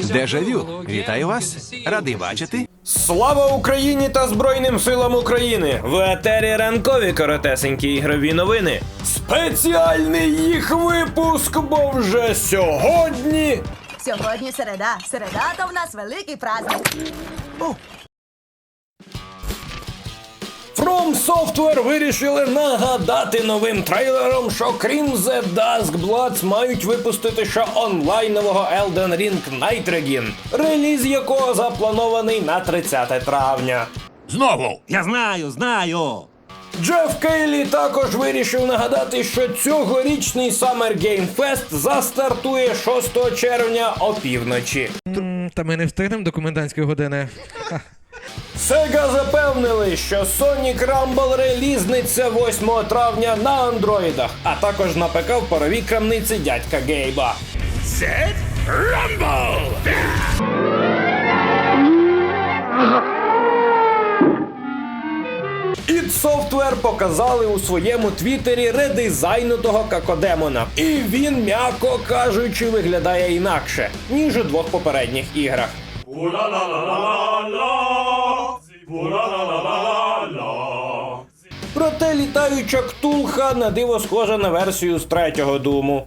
Дежавю, вітаю вас. Радий бачити. Слава Україні та Збройним силам України! В етері ранкові коротесенькі ігрові новини. Спеціальний їх випуск, бо вже сьогодні. Сьогодні середа. Середа то в нас великий праздник. From Software вирішили нагадати новим трейлером, що крім The Dusk Bloods мають випустити ще онлайнового Elden Ring Night Regin, реліз якого запланований на 30 травня. Знову! Я знаю, знаю. Джеф Кейлі також вирішив нагадати, що цьогорічний Summer Game Fest застартує 6 червня опівночі. Та ми не встигнемо до комендантської години. Sega запевнили, що Sonic Rumble релізниться 8 травня на андроїдах, а також на ПК в паровій крамниці дядька Гейба. Set Rumble! id Software показали у своєму твіттері редизайнутого какодемона. І він, м'яко кажучи, виглядає інакше, ніж у двох попередніх іграх. Проте літаюча ктулха на диво схожа на версію з третього думу.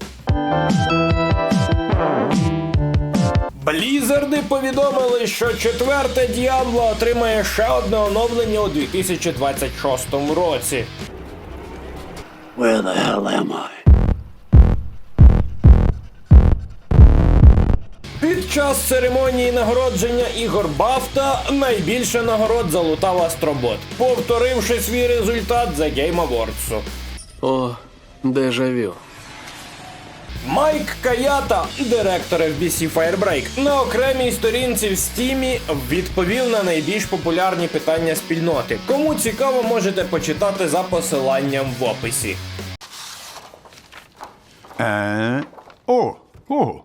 Блізарди повідомили, що четверте Діабло отримає ще одне оновлення у 2026 році. Where the hell am I? Під час церемонії нагородження ігор Бафта найбільше нагород залутав Астробот, повторивши свій результат за Game Awards. О, дежавю. Майк Каята, директор FBC Firebreak, на окремій сторінці в стімі відповів на найбільш популярні питання спільноти. Кому цікаво, можете почитати за посиланням в описі. Е, о, о,